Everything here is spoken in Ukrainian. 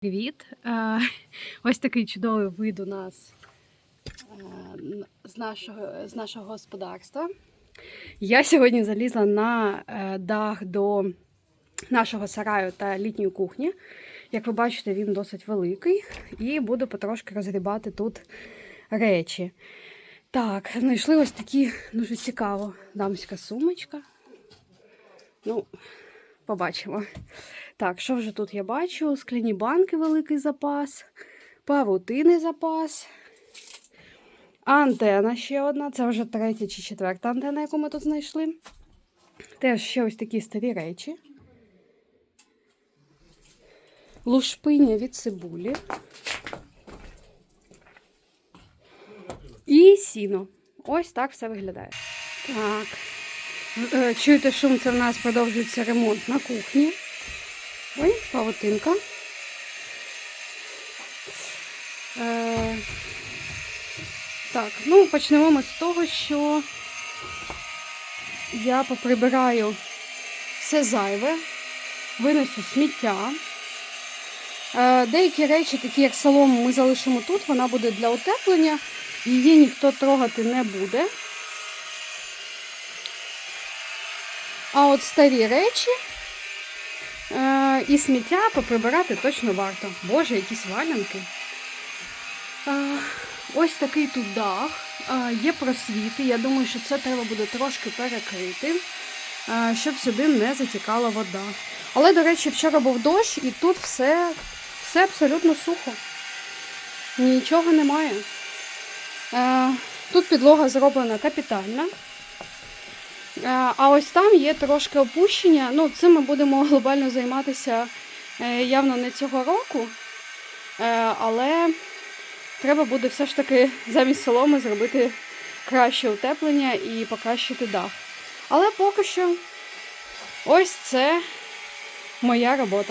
Привіт! Е, Ось такий чудовий вид у нас е, з нашого, з нашого господарства. Я сьогодні залізла на е, дах до нашого сараю та літньої кухні. Як ви бачите, він досить великий, і буду потрошки розгрібати тут речі. Так, знайшли ось такі дуже цікаво дамська сумочка. Ну, побачимо. Так, що вже тут я бачу? Скляні банки великий запас, павутини запас. Антена ще одна. Це вже третя чи четверта антена, яку ми тут знайшли. Теж ще ось такі старі речі. Лушпиня від цибулі. І сіно. Ось так все виглядає. Так. Е, Чуєте шум, це в нас продовжується ремонт на кухні. Ой, павутинка. Е, так, ну почнемо ми з того, що я поприбираю все зайве, винесу сміття. Е, деякі речі, такі як солому, ми залишимо тут, вона буде для утеплення, її ніхто трогати не буде. А от старі речі е, і сміття поприбирати точно варто. Боже, якісь валянки. Е, ось такий тут дах. Е, є просвіти. Я думаю, що це треба буде трошки перекрити, е, щоб сюди не затікала вода. Але, до речі, вчора був дощ і тут все, все абсолютно сухо. Нічого немає. Е, тут підлога зроблена капітальна. Е, А ось там є трошки опущення. Ну, цим ми будемо глобально займатися е, явно не цього року. Е, Але треба буде все ж таки замість соломи зробити краще утеплення і покращити дах. Але поки що ось це моя робота.